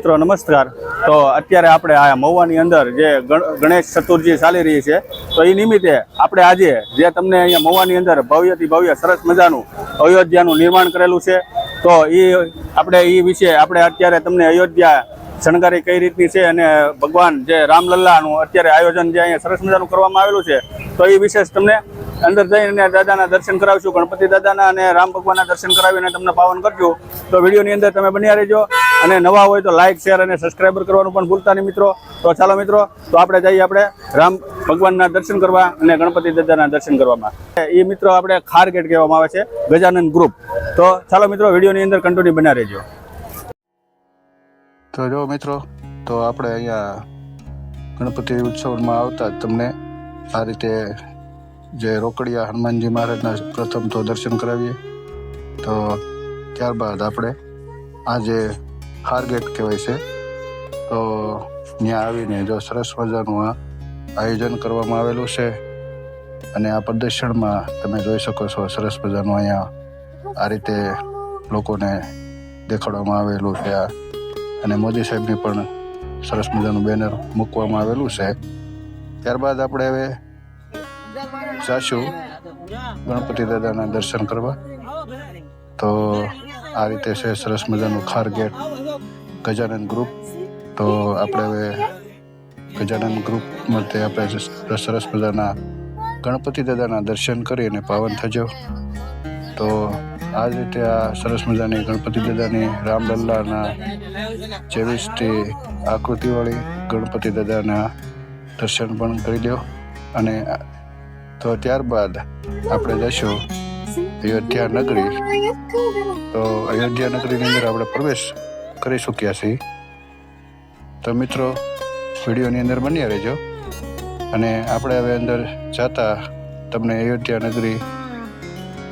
મિત્રો, નમસ્કાર. તો અત્યારે આપણે આ મહુવાની અંદર જે ગણ- ગણેશ ચતુર્થી ચાલી રહી છે, તો એ નિમિત્તે આપણે આજે જે તમને અહીંયા મહુવાની અંદર ભવ્યથી ભવ્ય, સરસ મજાનું અયોધ્યાનું નિર્માણ કરેલું છે, તો એ આપણે એ વિશે આપણે અત્યારે તમને અયોધ્યા શણગારી કઈ રીતની છે અને ભગવાન જે રામલલ્લાનું અત્યારે આયોજન જે અહીંયા સરસ મજાનું કરવામાં આવેલું છે, તો એ વિશેષ તમને અંદર જઈને દાદાના દર્શન કરાવશું, ગણપતિ દાદાના અને રામ ભગવાનના દર્શન કરાવીને તમને પાવન કરજો તો વિડીયોની અંદર તમે બન્યા રહેજો. અને નવા હોય તો લાઇક શેર અને સબસ્ક્રાઈબર કરવાનું પણ ભૂલતા નહીં મિત્રો. તો ચાલો મિત્રો, તો આપણે જઈએ આપણે રામ ભગવાનના દર્શન કરવા અને ગણપતિ દાદાના દર્શન કરવામાં. એ મિત્રો આપણે ખારગેટ કહેવામાં આવે છે ગજાનંદ ગ્રુપ તો ચાલો મિત્રો, વિડીયોની અંદર કન્ટિન્યુ બના રહેજો. તો જો મિત્રો, તો આપણે અહીંયા ગણપતિ ઉત્સવમાં આવતા તમને આ રીતે જે રોકડિયા હનુમાનજી મહારાજના પ્રથમ તો દર્શન કરાવીએ. તો ત્યારબાદ આપણે આ જે હારગેટ કહેવાય છે. તો ત્યાં આવીને જો સરસ મજાનું આ આયોજન કરવામાં આવેલું છે. અને આ પ્રદર્શનમાં તમે જોઈ શકો છો સરસ મજાનું અહીંયા આ રીતે લોકોને દેખાડવામાં આવેલું છે આ. અને મોદી સાહેબની પણ સરસ મજાનું બેનર મૂકવામાં આવેલું છે. ત્યારબાદ આપણે હવે જાશું ગણપતિ દાદાના દર્શન કરવા. તો આ રીતે છે સરસ મજાનું ખાર ગેટ ગજાનંદ ગ્રુપ. તો આપણે હવે ગજાનંદ ગ્રુપ માટે આપણે સરસ મજાના ગણપતિ દાદાના દર્શન કરી અને પાવન થજો. તો આ રીતે આ સરસ મજાની ગણપતિ દાદાની રામલલ્લાના જેવીસથી આકૃતિવાળી ગણપતિ દાદાના દર્શન પણ કરી લ્યો. અને તો ત્યારબાદ આપણે જઈશું અયોધ્યા નગરી. તો અયોધ્યા નગરીની અંદર આપણે પ્રવેશ કરી ચૂક્યા છીએ. તો મિત્રો, વિડીયોની અંદર બન્યા રહેજો. અને આપણે હવે અંદર જતા તમને અયોધ્યા નગરી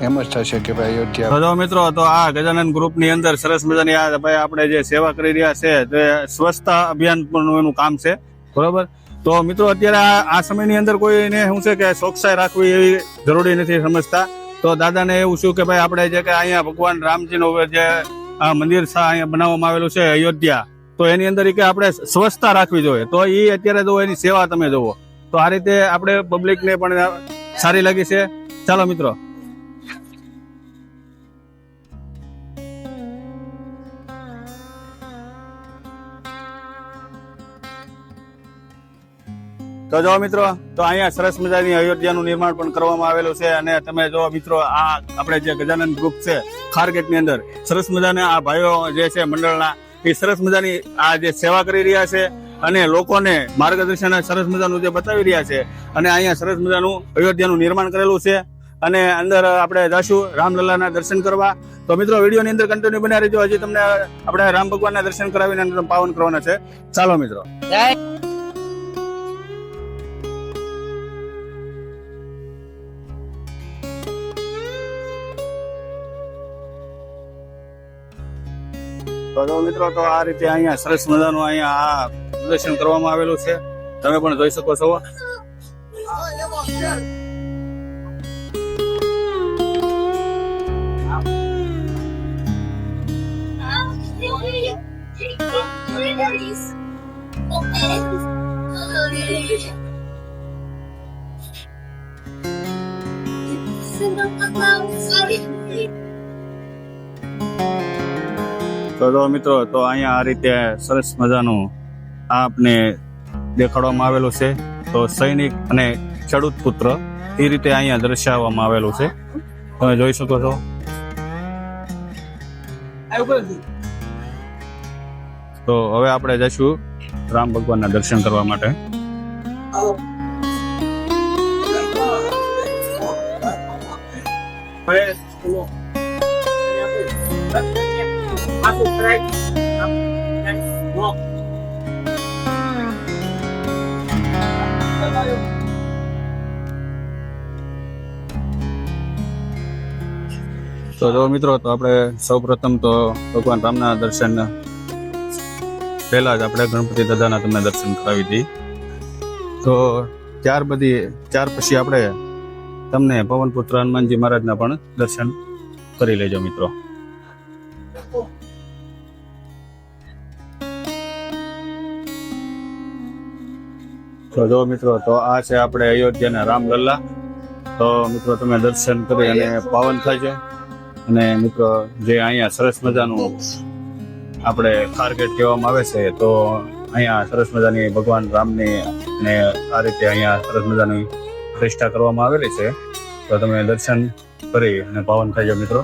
એમ જ થશે કે ભાઈ અયોધ્યા તો મિત્રો, તો આ ગજાનંદ ગ્રુપની અંદર સરસ મજાની આ ભાઈ આપણે જે સેવા કરી રહ્યા છે, તે સ્વચ્છતા અભિયાન પણ એનું કામ છે. બરોબર? તો મિત્રો, અત્યારે આ સમયની અંદર કોઈને શું છે કે ચોકસાઈ રાખવી એવી જરૂરી નથી સમજતા. તો દાદાને એવું શું કે ભાઈ, આપણે જે કે અહીંયા ભગવાન રામજીનું જે આ મંદિર અહીંયા બનાવવામાં આવેલું છે અયોધ્યા. તો એની અંદર કે આપણે સ્વચ્છતા રાખવી જોઈએ. તો એ અત્યારે જો એની સેવા તમે જુઓ, તો આ રીતે આપણે પબ્લિકને પણ સારી લાગી છે. ચાલો મિત્રો. તો જો મિત્રો, તો અહીંયા સરસ મજાની અયોધ્યાનું નિર્માણ પણ કરવામાં આવેલું છે અને તમે જો મિત્રો, આ આપણે જે ગજાનંદ ગ્રુપ છે ખારગેટની અંદર. સરસ મજાના આ ભાઈઓ જે છે મંડળના, એ સરસ મજાની આ જે સેવા કરી રહ્યા છે અને લોકોને માર્ગદર્શન સરસ મજાનું જે બતાવી રહ્યા છે અને અહીંયા સરસ મજાનું અયોધ્યાનું નિર્માણ કરેલું છે. અને અંદર આપણે જશું રામલલ્લાના દર્શન કરવા. તો મિત્રો, વિડીયોની અંદર કન્ટિન્યુ બન્યા રહેજો. હજી તમને આપણે રામ ભગવાનના દર્શન કરાવીને પાવન કરવાના છે. ચાલો મિત્રો. તો જો મિત્રો તો આ રીતે અહીંયા સરસ મજાનું અહીંયા આ પ્રદર્શન કરવામાં આવેલું છે. તમે પણ જોઈ શકો છો. તો જો મિત્રો તો અહીંયા આ રીતે સરસ મજાનું આ આપને દેખાડવામાં આવેલું છે. તો સૈનિક અને ખેડૂત પુત્ર એ રીતે અહીંયા દર્શાવવામાં આવેલું છે. તમે જોઈ શકો છો. તો હવે આપણે જઈશું રામ ભગવાનના દર્શન કરવા માટે. તો જો મિત્રો, તો આપણે સૌ પ્રથમ તો ભગવાન રામના દર્શન પહેલા જ આપણે ગણપતિ દાદાના તમને દર્શન કરાવી હતી. તો ત્યાર બધી, ત્યાર પછી આપણે તમને પવનપુત્ર હનુમાનજી મહારાજના પણ દર્શન કરી લેજો મિત્રો. તો જો મિત્રો, તો આ છે આપણે અયોધ્યાના રામલલ્લા તો મિત્રો, તમે દર્શન કરી અને પાવન છે અને મિત્રો, જે અહીંયા સરસ મજાનું આપણે ખારગેટ કહેવામાં આવે છે, તો અહીંયા સરસ મજાની ભગવાન રામની ને આ રીતે અહીંયા સરસ મજાની પ્રતિષ્ઠા કરવામાં આવેલી છે. તો તમે દર્શન કરી અને પાવન છે મિત્રો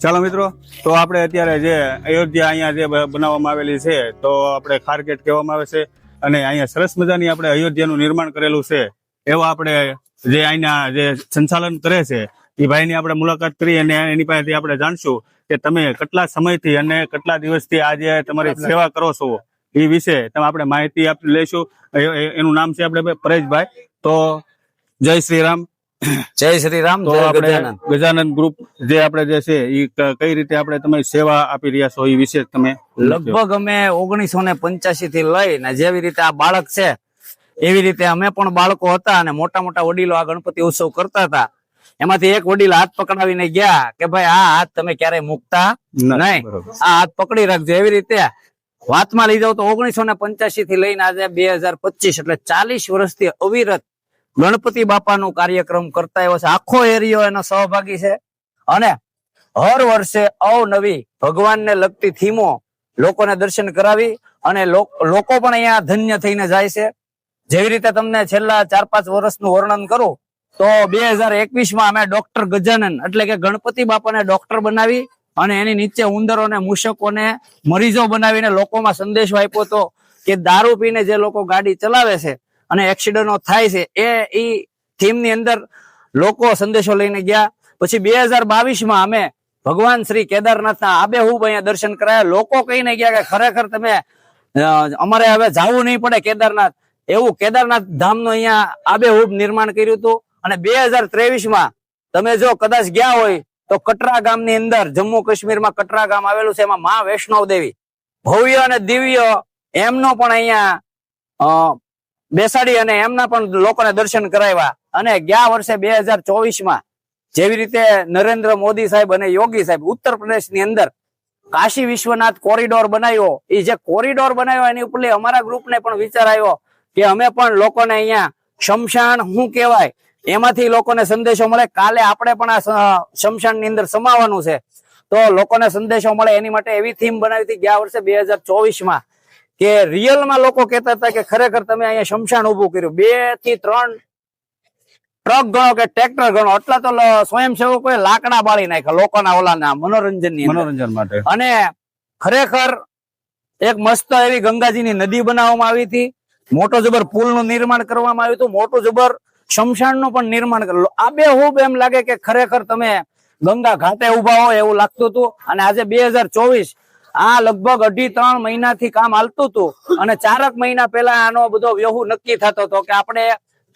ચાલો મિત્રો, તો આપણે અત્યારે જે અયોધ્યા અહીંયા જે બનાવવામાં આવેલી છે, તો આપણે ખારગેટ કહેવામાં આવે છે, અને અહીંયા સરસ મજાની આપણે અયોધ્યાનું નિર્માણ કરેલું છે, એવા આપણે જે અહીંના જે સંચાલન કરે છે, એ ભાઈની આપણે મુલાકાત કરી અને એની પાસેથી આપણે જાણશું કે તમે કેટલા સમયથી અને કેટલા દિવસથી આજે તમારી સેવા કરો છો. એ વિશે તમે આપણે માહિતી આપી લઈશું એનું નામ છે આપણે પરેશભાઈ. તો જય શ્રી રામ જય શ્રી રામ તો આપણે ગજાનંદ. ગ્રુપ જે આપણે જે છે એ કઈ રીતે આપણે તમે સેવા આપી રહ્યા છો એ વિશે તમે લગભગ અમે ઓગણીસો ને પંચ્યાસી થી લઈને જેવી રીતે આ બાળક છે એવી રીતે અમે પણ બાળકો હતા અને મોટા મોટા વડીલો આ ગણપતિ ઉત્સવ કરતા હતા. એમાંથી એક વડીલ હાથ પકડાવીને ગયા કે ભાઈ આ હાથ તમે ક્યારેય મૂકતા નહીં. આ હાથ પકડી રાખજો. એવી રીતે વાતમાં લઈ તો ઓગણીસો ને પંચ્યાસી થી લઈને આજે બે હજાર પચીસ એટલે ચાલીસ વર્ષથી અવિરત ગણપતિ બાપાનું કાર્યક્રમ કરતા એવો છે. આખો એરિયો એનો સહભાગી છે. અને હર વર્ષે અવનવી ભગવાનને લગતી થીમો લોકોને દર્શન કરાવી અને લોક- પણ અહીંયા ધન્ય થઈને જાય છે. જેવી રીતે તમને છેલ્લા ચાર પાંચ વર્ષનું વર્ણન કરું, તો બે હજાર એકવીસ અમે ડોક્ટર ગજાનન એટલે કે ગણપતિ બાપાને ડોક્ટર બનાવી અને એની નીચે ઉંદરોને મૂષકોને મરીઝો બનાવીને લોકોમાં સંદેશો આપ્યો હતો કે દારૂ પીને જે લોકો ગાડી ચલાવે છે અને એક્સિડન્ટો થાય છે, એ ઈ થીમની અંદર લોકો સંદેશો લઈને ગયા. પછી બે હજાર બાવીસમાં અમે ભગવાન શ્રી કેદારનાથના આબેહૂબ અહીંયા દર્શન કરાયા. લોકો કહીને ગયા કે ખરેખર તમે અમારે હવે જાવું નહીં પડે કેદારનાથ. એવું કેદારનાથ ધામનું અહીંયા આબેહૂબ નિર્માણ કર્યું હતું. અને બે હજાર ત્રેવીસમાં તમે જો કદાચ ગયા હોય તો કટરા ગામની અંદર, જમ્મુ કાશ્મીરમાં કટરા ગામ આવેલું છે, એમાં મા વૈષ્ણવ દેવી. ભવ્ય અને દિવ્ય એમનો પણ અહીંયા બેસાડી અને એમના પણ લોકોને દર્શન કરાવ્યા. અને ગયા વર્ષે બે હજાર જેવી રીતે નરેન્દ્ર મોદી સાહેબ અને યોગી સાહેબ ઉત્તર પ્રદેશની અંદર કાશી વિશ્વનાથ કોરિડોર બનાવ્યો. એ જે કોરિડોર બનાવ્યો, એની ઉપર અમારા ગ્રુપને પણ વિચાર આવ્યો કે અમે પણ લોકોને અહીંયા શમશાન શું કહેવાય એમાંથી લોકોને સંદેશો મળે. કાલે આપણે પણ આ શમશાનની અંદર સમાવાનું છે. તો લોકોને સંદેશો મળે. એની માટે એવી થીમ બનાવી હતી ગયા વર્ષે બે હજાર ચોવીસમાં કે રિયલમાં લોકો કહેતા હતા કે ખરેખર તમે અહીંયા શમશાન ઉભું કર્યું. બેથી ત્રણ ટ્રક ગણો કે ટ્રેક્ટર ગણો એટલા તો સ્વયંસેવકોએ લાકડા બાળી નાખ્યા લોકોના ઓલાના મનોરંજનની મનોરંજન માટે. અને ખરેખર એક મસ્ત એવી ગંગાજીની નદી બનાવવામાં આવી હતી. મોટો જબર પુલનું નિર્માણ કરવામાં આવ્યું હતું. મોટું જબર શમશાનનું પણ નિર્માણ કરેલું. આ બે ખૂબ એમ લાગે કે ખરેખર તમે ગંગા ઘાટે ઊભા હોય એવું લાગતું હતું. અને આજે બે આ લગભગ અઢી ત્રણ મહિનાથી કામ હાલતું હતું. અને ચારક મહિના પહેલા આનો બધો વ્યવહુ નક્કી થતો હતો કે આપણે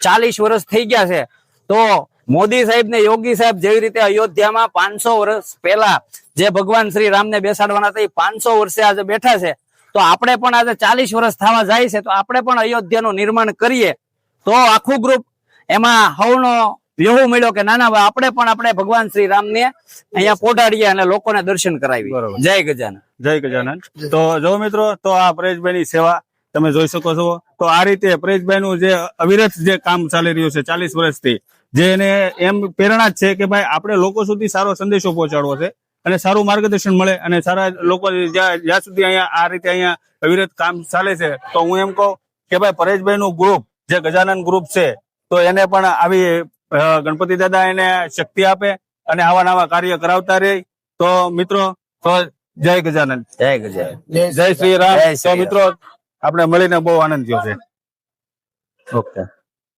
ચાલીસ વર્ષ થઈ ગયા છે. તો મોદી સાહેબ ને યોગી સાહેબ જેવી રીતે અયોધ્યામાં પાંચસો વર્ષ પહેલા જે ભગવાન શ્રી રામને બેસાડવાના હતા, એ પાંચસો વર્ષે આજે બેઠા છે. તો આપણે પણ આજે ચાલીસ વર્ષ થવા જાય છે. તો આપણે પણ અયોધ્યાનું નિર્માણ કરીએ. તો આખું ગ્રુપ એમાં હવનો વ્યવહાર મળ્યો કે ના ના ભાઈ આપણે પણ આપણે ભગવાન શ્રી રામને અહીંયા પોટાડીએ અને લોકોને દર્શન કરાવી જય ગજાનન. જય ગજાનંદ તો જો મિત્રો તો આ પરેશભાઈ ની સેવા તમે જોઈ શકો છો. તો આ રીતે પરેશભાઈ નું જે અવિરત જે કામ ચાલી રહ્યું છે ચાલીસ વર્ષથી જે એને એમ પ્રેરણા જ છે કે ભાઈ આપણે લોકો સુધી સારો સંદેશો પહોંચાડવો છે અને સારું માર્ગદર્શન મળે અને સારા લોકો જ્યાં જ્યાં સુધી અહીંયા આ રીતે અહીંયા અવિરત કામ ચાલે છે તો હું એમ કહું કે ભાઈ પરેશભાઈ નું ગ્રુપ જે ગજાનંદ ગ્રુપ છે તો એને પણ આવી ગણપતિ દાદા એને શક્તિ આપે અને આવા નવા કાર્ય કરાવતા રહે. તો મિત્રો તો જય ગજાનંદ. જય ગજાનંદ. જય શ્રી રામ. તો શ્રી રામ. મિત્રો આપણે મળીને બહુ આનંદ થયો છે. ઓકે.